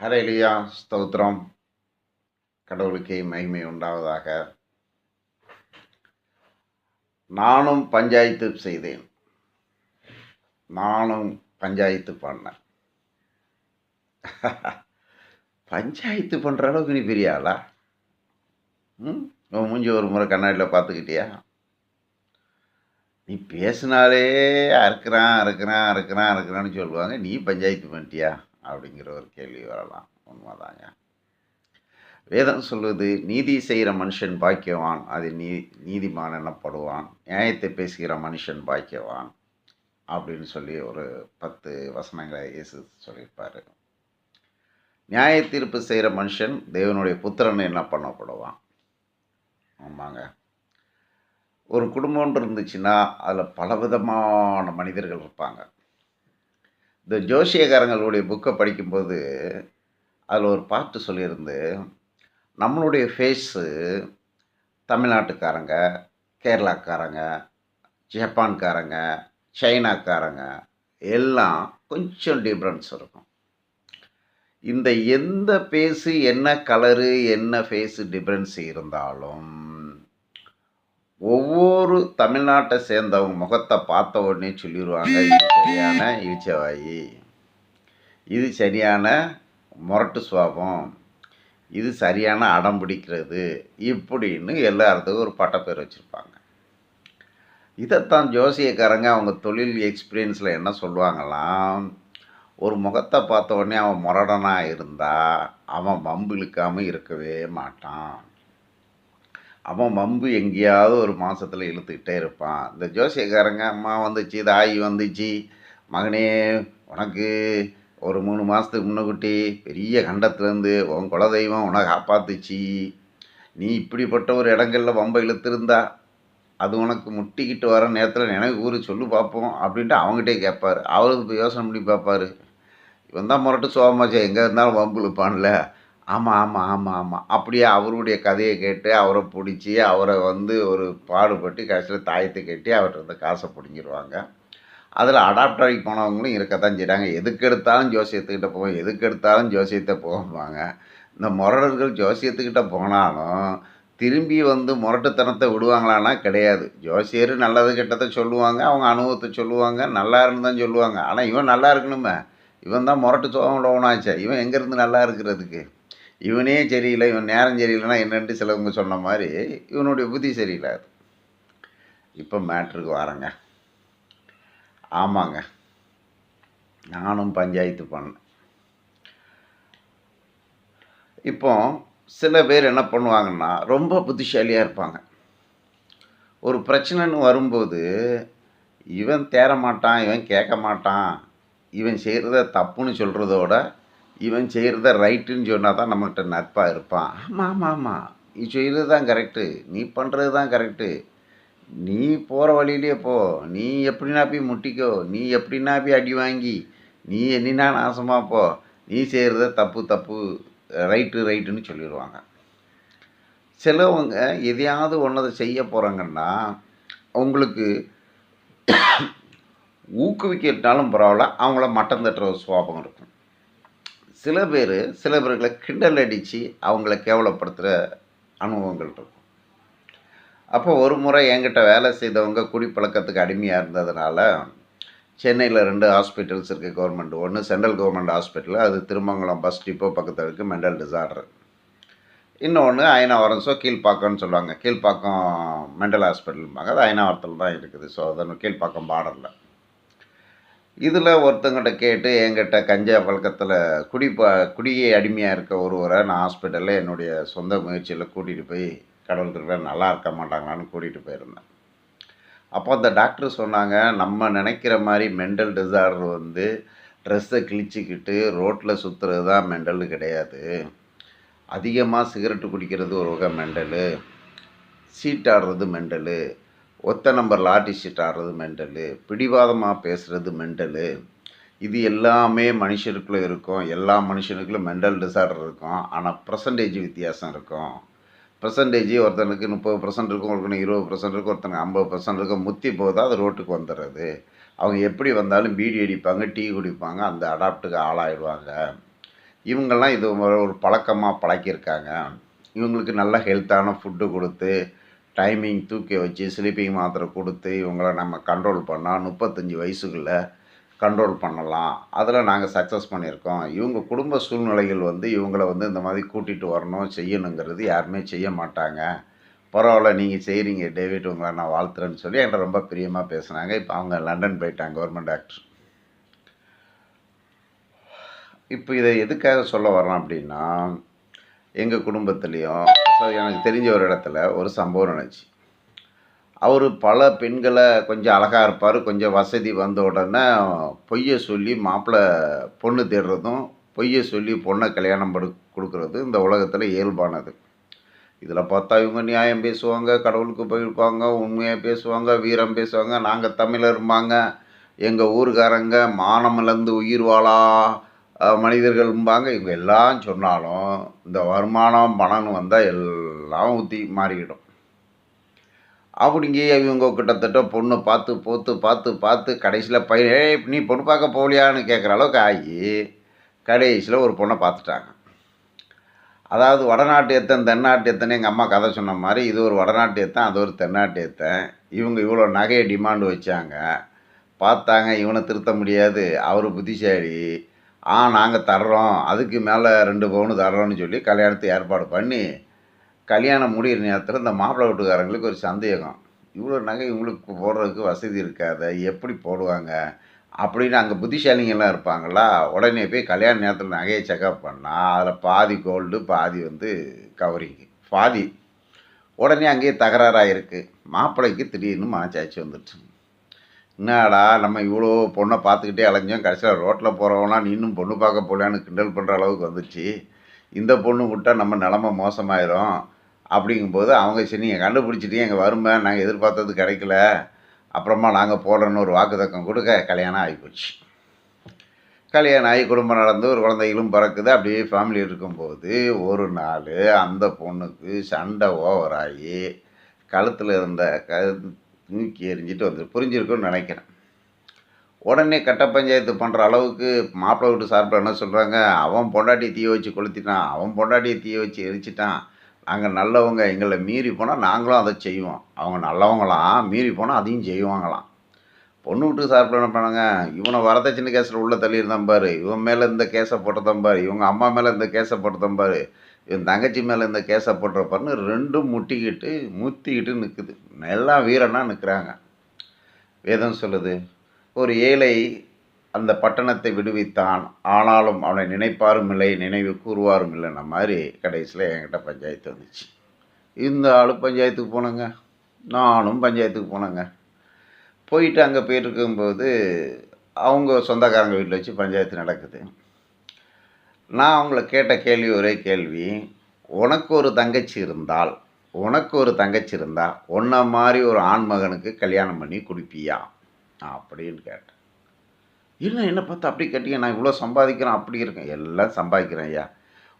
ஹரேலியா ஸ்தோத்திரம். கடவுளுக்கே மகிமை உண்டாவதாக. நானும் பஞ்சாயத்து செய்தேன். நானும் பஞ்சாயத்து பண்ணேன். பஞ்சாயத்து பண்ணுற அளவுக்கு நீ பெரிய ஆளா? ம்? உன் மூஞ்சி ஒரு முறை கண்ணாடியில் பார்த்துக்கிட்டியா? நீ பேசினாலே அறுக்கிறான் அறுக்கிறான் அறுக்கிறான் அறுக்கிறான்னு சொல்லுவாங்க. நீ பஞ்சாயத்து பண்ணிட்டியா? அப்படிங்கிற ஒரு கேள்வி வரலாம். உண்மைதாங்க. வேதம் சொல்வது நீதி செய்கிற மனுஷன் பாக்கியவான் அது நீ நீதிமான் எனப்படுவான். நியாயத்தை பேசுகிற மனுஷன் பாக்கியவான். அப்படின்னு சொல்லி ஒரு பத்து வசனங்களை இயேசு சொல்லியிருப்பார். நியாய தீர்ப்பு செய்கிற மனுஷன் தேவனுடைய புத்திரன் என்ன பண்ணப்படுவான்? ஆமாங்க. ஒரு குடும்பம்னு இருந்துச்சுன்னா அதில் பலவிதமான மனிதர்கள் இருப்பாங்க. இந்த ஜோசியக்காரங்களுடைய புக்கை படிக்கும்போது அதில் ஒரு பாட்டு சொல்லியிருந்து நம்மளுடைய ஃபேஸு தமிழ்நாட்டுக்காரங்க கேரளாக்காரங்க ஜப்பான்காரங்க சைனாக்காரங்க எல்லாம் கொஞ்சம் டிஃப்ரென்ஸ் இருக்கும். இந்த எந்த ஃபேஸு என்ன கலரு என்ன ஃபேஸு டிஃப்ரென்ஸ் இருந்தாலும் ஒவ்வொரு தமிழ்நாட்டை சேர்ந்தவங்க முகத்தை பார்த்த உடனே சொல்லிடுவாங்க இது சரியான இழிச்சவாயி இது சரியான முரட்டு சுவாபம். இது சரியான அடம் பிடிக்கிறது. இப்படின்னு எல்லாத்துக்கும் ஒரு பட்டப்பேர் வச்சுருப்பாங்க. இதைத்தான் ஜோசியக்காரங்க அவங்க தொழில் எக்ஸ்பீரியன்ஸில் என்ன சொல்லுவாங்களாம் ஒரு முகத்தை பார்த்த உடனே அவன் முரடனாக இருந்தால் அவன் வம்பு இழுக்காமல் இருக்கவே மாட்டான். அவன் வம்பு எங்கேயாவது ஒரு மாதத்தில் இழுத்துக்கிட்டே இருப்பான். இந்த ஜோசியக்காரங்க அம்மா வந்துச்சு தாய் வந்துச்சு மகனே உனக்கு ஒரு மூணு மாதத்துக்கு முன்னக்குட்டி பெரிய கண்டத்துலேருந்து உன் குலதெய்வம் உன்னை காப்பாத்துச்சு. நீ இப்படிப்பட்ட ஒரு இடங்களில் வம்பை இழுத்திருந்தா அது உனக்கு முட்டிக்கிட்டு வர நேரத்தில் நினைவு கூறி சொல்லு பார்ப்போம் அப்படின்ட்டு அவங்ககிட்டே கேட்பார் அவருக்கு இப்போ யோசனை பண்ணி பார்ப்பாரு இவன் தான் முரட்டு சோகமாச்சே எங்கே இருந்தாலும் வம்பு இழுப்பான்ல. ஆமாம் ஆமாம் ஆமாம் ஆமாம் அப்படியே அவருடைய கதையை கேட்டு அவரை பிடிச்சி அவரை வந்து ஒரு பாடுபட்டு கடைசியில் தாயத்தை கட்டி அவர்கிட்ட இருந்து காசை பிடிங்கிடுவாங்க அதில் அடாப்ட் ஆகி போனவங்களும் இருக்கத்தான் செய்கிறாங்க எதுக்கு எடுத்தாலும் ஜோசியத்துக்கிட்ட போவோம் எதுக்கு எடுத்தாலும் ஜோசியத்தை போவாங்க இந்த முரடர்கள் ஜோசியத்துக்கிட்ட போனாலும் திரும்பி வந்து முரட்டுத்தனத்தை விடுவாங்களான்னா கிடையாது. ஜோசியர் நல்லது கெட்டதை சொல்லுவாங்க அவங்க அனுபவத்தை சொல்லுவாங்க நல்லா தான் சொல்லுவாங்க. ஆனால் இவன் நல்லா இருக்கணுமே. இவன் தான் முரட்டு சோகம் உள்ளவனாச்சே இவன் எங்கேருந்து நல்லா இருக்கிறதுக்கு? இவனே சரியில்லை இவன் நேரம் சரியில்லைன்னா என்னன்ட்டு சிலவங்க சொன்ன மாதிரி இவனுடைய புத்தி சரியில்லாது இப்போ மேட்ருக்கு வரேங்க. ஆமாங்க. நானும் பஞ்சாயத்து பண்ணேன். இப்போ சில பேர் என்ன பண்ணுவாங்கன்னா ரொம்ப புத்திசாலியாக இருப்பாங்க. ஒரு பிரச்சனைன்னு வரும்போது இவன் தேர மாட்டான் இவன் கேட்க மாட்டான் இவன் செய்கிறத தப்புன்னு சொல்கிறதோட இவன் செய்கிறத ரைட்டுன்னு சொன்னால் தான் நம்மகிட்ட நட்பாக இருப்பான். ஆமாம் ஆமாம் ஆமாம் நீ செய்கிறது தான் கரெக்டு நீ பண்ணுறது தான் கரெக்டு நீ போகிற வழியிலே போ. நீ எப்படின்னா போய் முட்டிக்கோ. நீ எப்படின்னா போய் அடி வாங்கி. நீ என்னன்னா நாசமாக போ. நீ செய்கிறத தப்பு தப்பு ரைட்டு ரைட்டுன்னு சொல்லிடுவாங்க. சிலவங்க எதையாவது ஒன்றதை செய்ய போகிறாங்கன்னா அவங்களுக்கு ஊக்குவிக்கிறதுனாலும் பரவாயில்ல. அவங்கள மட்டம் தட்டுற ஒரு சுவாபம் இருக்கும். சில பேர் சில பேர்களை கிண்டல் அடித்து அவங்கள கேவலப்படுத்துகிற அனுபவங்கள் இருக்கும். அப்போ ஒரு முறை என்கிட்ட வேலை செய்தவங்க குடிப்பழக்கத்துக்கு அடிமையாக இருந்ததுனால சென்னையில் ரெண்டு ஹாஸ்பிட்டல்ஸ் இருக்குது கவர்மெண்ட். ஒன்று சென்ட்ரல் கவர்மெண்ட் ஹாஸ்பிட்டல் அது திருமங்கலம் பஸ் டிப்போ பக்கத்தில் இருக்குது மென்டல் டிசார்டர். இன்னொன்று அயனாவரம் ஸோ கீழ்ப்பாக்கம்னு சொல்லுவாங்க. கீழ்ப்பாக்கம் மென்டல் ஹாஸ்பிட்டல்பாங்க. அது அயனாவரத்தில் தான் இருக்குது. ஸோ அதன் கீழ்ப்பாக்கம் பார்டரில். இதில் ஒருத்தங்கிட்ட கேட்டு என்கிட்ட கஞ்சா பழக்கத்தில் குடி ப அடிமையாக இருக்க ஒருவரை நான் ஹாஸ்பிட்டலில் என்னுடைய சொந்த முயற்சியில் கூட்டிகிட்டு போய் கடவுள் திருவிழா நல்லா இருக்க மாட்டாங்களான்னு கூட்டிகிட்டு போயிருந்தேன். அப்போ அந்த டாக்டர் சொன்னாங்க நம்ம நினைக்கிற மாதிரி மெண்டல் டிசார்டர் வந்து ட்ரெஸ்ஸை கிழிச்சிக்கிட்டு ரோட்டில் சுற்றுறது தான் மெண்டல் கிடையாது. அதிகமாக சிகரெட்டு குடிக்கிறது ஒரு வகை மெண்டலு சீட் ஆடுறது மெண்டலு ஒத்த நம்பர் லாட்டி ஆடுறது மெண்டலு பிடிவாதமாக பேசுகிறது மெண்டலு இது எல்லாமே மனுஷருக்குள்ளே இருக்கும் எல்லா மனுஷனுக்குள்ளும் மெண்டல் டிசார்டர் இருக்கும் ஆனால் பர்சன்டேஜ் வித்தியாசம் இருக்கும். பர்சன்டேஜ் ஒருத்தனுக்கு முப்பது பர்சன்ட் இருக்கும் ஒருத்தனுக்கு இருபது பர்சன்ட் இருக்கும் ஒருத்தனுக்கு ஐம்பது பர்சன்ட் இருக்கும் முத்தி போதா அது ரோட்டுக்கு வந்துடுறது அவங்க எப்படி வந்தாலும் பீடி அடிப்பாங்க டீ குடிப்பாங்க அந்த அடாப்டுக்கு ஆளாயிடுவாங்க. இவங்கெல்லாம் இது ஒரு பழக்கமாக பழக்கியிருக்காங்க. இவங்களுக்கு நல்ல ஹெல்த்தான ஃபுட்டு கொடுத்து டைமிங் தூக்கி வச்சு ஸ்லீப்பிங் மாத்திரை கொடுத்து இவங்கள நம்ம கண்ட்ரோல் பண்ணால் முப்பத்தஞ்சு வயசுக்குள்ளே கண்ட்ரோல் பண்ணலாம். அதில் நாங்கள் சக்ஸஸ் பண்ணியிருக்கோம். இவங்க குடும்ப சூழ்நிலைகள் வந்து இவங்கள வந்து இந்த மாதிரி கூட்டிகிட்டு வரணும் செய்யணுங்கிறது யாருமே செய்ய மாட்டாங்க. பரவாயில்ல நீங்கள் செய்கிறீங்க டேவிட் உங்களை நான் வாழ்த்துறேன்னு சொல்லி என்கிட்ட ரொம்ப பிரியமாக பேசுனாங்க. இப்போ அவங்க லண்டன் போயிட்டாங்க கவர்மெண்ட் டாக்டர் இப்போ இதை எதுக்காக சொல்ல வரோம் அப்படின்னா எங்கள் குடும்பத்துலேயும் எனக்கு தெரிஞ்ச ஒரு இடத்துல ஒரு சம்பவம் நினச்சி அவர் பல பெண்களை கொஞ்சம் அழகாக இருப்பார் கொஞ்சம் வசதி வந்த உடனே பொய்யை சொல்லி மாப்பிள்ளை பொண்ணு தேடுறதும் பொய்யை சொல்லி பொண்ணை கல்யாணம் படு கொடுக்குறது இந்த உலகத்தில் இயல்பானது. இதில் பார்த்தா இவங்க நியாயம் பேசுவாங்க கடவுளுக்கு போயிருப்பாங்க உண்மையாக பேசுவாங்க வீரம் பேசுவாங்க நாங்கள் தமிழரும்பாங்க எங்கள் ஊருக்காரங்க மானமிழந்து உயிர் வாழா மனிதர்கள்பாங்க இவங்க எல்லாம் சொன்னாலும் இந்த வருமானம் பணம்னு வந்தால் எல்லாம் ஊற்றி மாறிக்கிடும். அப்படிங்க இவங்க கிட்டத்தட்ட பொண்ணு பார்த்து போத்து பார்த்து பார்த்து கடைசியில் பையன் ஏ நீ பொண்ணு பார்க்க போகலையான்னு கேட்குற அளவுக்கு ஆகி கடைசியில் ஒரு பொண்ணை பார்த்துட்டாங்க. அதாவது வடநாட்டு எத்தன் தென்னாட்டு எத்தனை எங்கள் அம்மா கதை சொன்ன மாதிரி இது ஒரு வடநாட்டியத்தன் அது ஒரு தென்னாட்டியத்தன் இவங்க இவ்வளோ நகையை டிமாண்டு வச்சாங்க. பார்த்தாங்க இவனை திருத்த முடியாது. அவர் புத்திசாலி. ஆ நாங்கள் தர்றோம். அதுக்கு மேலே ரெண்டு பவுனு தர்றோம்னு சொல்லி கல்யாணத்தை ஏற்பாடு பண்ணி கல்யாணம் முடிகிற நேரத்தில் இந்த மாப்பிள்ளை வீட்டுக்காரங்களுக்கு ஒரு சந்தேகம். இவ்வளோ நகை இவங்களுக்கு போடுறதுக்கு வசதி இருக்காத எப்படி போடுவாங்க? அப்படின்னு அங்கே புத்திசாலிங்கெல்லாம் இருப்பாங்களா? உடனே போய் கல்யாண நேரத்தில் நகையை செக்அப் பண்ணால் அதில் பாதி கோல்டு பாதி வந்து கவரிங்கு பாதி. உடனே அங்கேயே தகராறாக இருக்குது மாப்பிள்ளைக்கு திடீர்னு மனச்சாட்சி வந்துடுச்சு என்னடா நம்ம இவ்வளோ பொண்ணை பார்த்துக்கிட்டே அலைஞ்சோம் கடைசியில் ரோட்டில் போகிறவங்களாம் நீ இன்னும் பொண்ணு பார்க்க போகலான்னு கிண்டல் பண்ணுற அளவுக்கு வந்துச்சு. இந்த பொண்ணு விட்டால் நம்ம நிலமை மோசமாயிரும். அப்படிங்கும்போது அவங்க சரி நீங்கள் கண்டுபிடிச்சிட்டு எங்கள் வறுமை நாங்கள் எதிர்பார்த்தது கிடைக்கல. அப்புறமா நாங்கள் போடுறோன்னு ஒரு வாக்குத்தக்கம் கொடுக்க கல்யாணம் ஆகிப்போச்சு கல்யாணம் ஆகி குடும்பம் நடந்து ஒரு குழந்தைகளும் பிறக்குது. அப்படியே ஃபேமிலி இருக்கும்போது ஒரு நாள் அந்த பொண்ணுக்கு சண்டை ஓவராகி கழுத்தில் இருந்த க தூக்கி எறிஞ்சிட்டு வந்து புரிஞ்சிருக்குன்னு நினைக்கிறேன். உடனே கட்ட பஞ்சாயத்து பண்ணுற அளவுக்கு மாப்பிள்ளை வீட்டு சார்பில் என்ன சொல்கிறாங்க அவன் பொண்டாட்டியை தீய வச்சு கொளுத்திட்டான் அவன் பொண்டாட்டியை தீய வச்சு எரிச்சிட்டான். நாங்கள் நல்லவங்க எங்களை மீறி போனால் நாங்களும் அதை செய்வோம். அவங்க நல்லவங்களாம் மீறி போனால் அதையும் செய்வாங்களாம். பொண்ணு வீட்டு சார்பில் என்ன பண்ணாங்க? இவனை வரதட்சணை கேஸில் உள்ளே தள்ளியிருந்தான் பாரு. இவன் மேலே இந்த கேஸை போட்டதான் பாரு. இவங்க அம்மா மேலே இந்த கேஸை போட்டதான் பாரு. என் தங்கச்சி மேலே இந்த கேஸை போட்டுறப்பாருன்னு ரெண்டும் முட்டிக்கிட்டு முத்திக்கிட்டு நிற்குது எல்லாம் வீரனாக நிற்கிறாங்க வேதம் சொல்லுது ஒரு ஏழை அந்த பட்டணத்தை விடுவித்தான். ஆனாலும் அவனை நினைப்பாரும் இல்லை நினைவு கூறுவாரும் இல்லைன்ன மாதிரி கடைசியில் என்கிட்ட பஞ்சாயத்து வந்துச்சு. இந்த ஆள் பஞ்சாயத்துக்கு போனேங்க. நானும் பஞ்சாயத்துக்கு போனேங்க. போயிட்டு அங்கே போயிட்டுருக்கும்போது அவங்க சொந்தக்காரங்க வீட்டில் வச்சு பஞ்சாயத்து நடக்குது. நான் அவங்கள கேட்ட கேள்வி ஒரே கேள்வி உனக்கு ஒரு தங்கச்சி இருந்தால் உனக்கு ஒரு தங்கச்சி இருந்தால் உன்ன மாதிரி ஒரு ஆண்மகனுக்கு கல்யாணம் பண்ணி கொடுப்பியா? அப்படின்னு கேட்டேன். இல்லை என்ன பார்த்து அப்படி கேட்டீங்க? நான் இவ்வளோ சம்பாதிக்கிறேன் அப்படி இருக்கேன். எல்லாம் சம்பாதிக்கிறேன் ஐயா.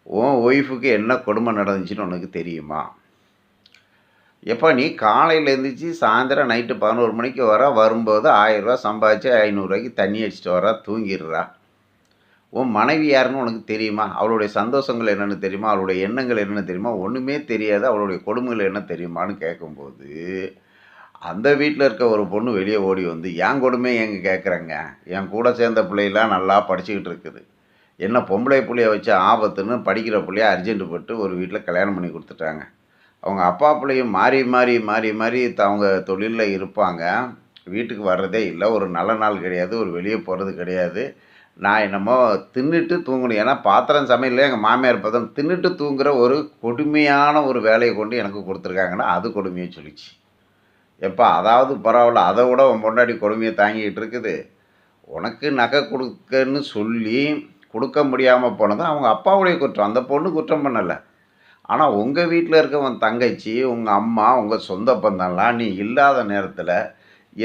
உன் ஒய்ஃபுக்கு என்ன கொடுமை நடந்துச்சுன்னு உனக்கு தெரியுமா? எப்போ நீ காலையில் எழுந்திரிச்சு சாயந்தரம் நைட்டு பதினோரு மணிக்கு வர வரும்போது ஆயிரரூவா சம்பாதிச்சு ஐநூறுரூவாய்க்கு தண்ணி அடிச்சிட்டு வர தூங்கிடுறா. உன் மனைவி யாருன்னு உனக்கு தெரியுமா? அவளுடைய சந்தோஷங்கள் என்னென்னு தெரியுமா? அவளுடைய எண்ணங்கள் என்னென்னு தெரியுமா? ஒன்றுமே தெரியாது. அவளுடைய கொடுமைகள் என்ன தெரியுமான்னு கேட்கும்போது அந்த வீட்டில் இருக்க ஒரு பொண்ணு வெளியே ஓடி வந்து என் கொடுமை எங்கே கேட்குறேங்க என் கூட சேர்ந்த பிள்ளைலாம் நல்லா படிச்சுக்கிட்டு இருக்குது. என்ன பொம்பளை பிள்ளைய வச்சு ஆபத்துன்னு படிக்கிற பிள்ளைய அர்ஜென்ட் பட்டு ஒரு வீட்டில் கல்யாணம் பண்ணி கொடுத்துட்டாங்க. அவங்க அப்பா பிள்ளையும் மாறி மாறி மாறி மாறி த- அவங்க தொழிலில் இருப்பாங்க. வீட்டுக்கு வர்றதே இல்லை. ஒரு நல்ல நாள் கிடையாது. ஒரு வெளியே போகிறது கிடையாது. நான் என்னமோ தின்னுட்டு தூங்கணும். ஏன்னா பாத்திரம் சமையலில் எங்கள் மாமியார் பார்த்தோம் தின்னுட்டு தூங்குற ஒரு கொடுமையான ஒரு வேலையை கொண்டு எனக்கு கொடுத்துருக்காங்கன்னா அது கொடுமையை சொல்லிச்சு. எப்பா அதாவது பரவாயில்ல அதை விட உன் பொண்டாடி கொடுமையை தாங்கிக்கிட்டு இருக்குது. உனக்கு நகை கொடுக்கன்னு சொல்லி கொடுக்க முடியாமல் போனது அவங்க அப்பாவுடைய குற்றம். அந்த பொண்ணு குற்றம் பண்ணலை. ஆனால் உங்கள் வீட்டில் இருக்க உன் தங்கச்சி உங்கள் அம்மா உங்கள் சொந்த பந்தம்லாம் நீ இல்லாத நேரத்தில்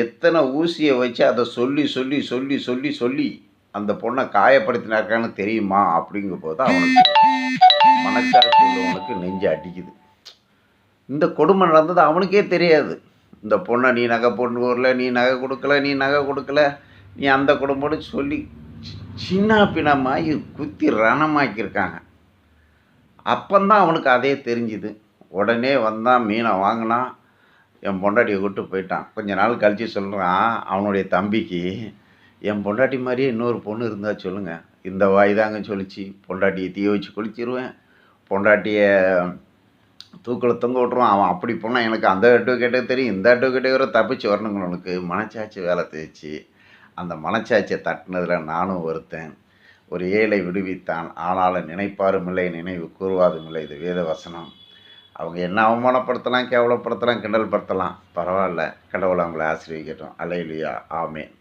எத்தனை ஊசியை வச்சு அதை சொல்லி சொல்லி சொல்லி சொல்லி சொல்லி அந்த பொண்ணை காயப்படுத்தினாக்கான்னு தெரியுமா? அப்படிங்கும்போது அவனுக்கு மனச்சாட்சி உள்ளவனுக்கு நெஞ்சு அடிக்குது. இந்த கொடுமை நடந்தது அவனுக்கே தெரியாது. இந்த பொண்ணை நீ நகை போட்டு வரல நீ நகை கொடுக்கல நீ நகை கொடுக்கல. நீ அந்த குடும்பம்னு சொல்லி சின்ன பின்னமாகி குத்தி ரணமாக்கியிருக்காங்க. அப்பந்தான் அவனுக்கு அதே தெரிஞ்சுது. உடனே வந்தான் மீனை வாங்கினான். என் பொண்டாட்டியை கூப்பிட்டு போயிட்டான். கொஞ்ச நாள் கழித்து சொல்கிறான் அவனுடைய தம்பிக்கு என் பொண்டாட்டி மாதிரியே இன்னொரு பொண்ணு இருந்தால் சொல்லுங்கள் இந்த வாய் தாங்க சொல்லிச்சு. பொண்டாட்டியை தீய வச்சு குளிச்சிருவேன். பொண்டாட்டியை தூக்கில் தொங்க விட்ருவான் அவன் அப்படி போனால் எனக்கு அந்த அட்வொகேட்டே தெரியும். இந்த அட்வொகேட்டே வர தப்பிச்சு வரணுங்க உனக்கு மனச்சாட்சி வேலை தேய்ச்சி. அந்த மனச்சாட்சியை தட்டினதில் நானும் ஒருத்தன். ஒரு ஏழை விடுவித்தான். ஆனாலும் நினைப்பாரும் இல்லை நினைவு கூறுவாதும் இல்லை. இது வேத வசனம். அவங்க என்ன அவமானப்படுத்தலாம் கேவலப்படுத்தலாம் கிண்டல் படுத்தலாம். பரவாயில்ல. கடவுளை அவங்கள ஆசீர்வதிக்கட்டும். அலையிலியா ஆமேன்.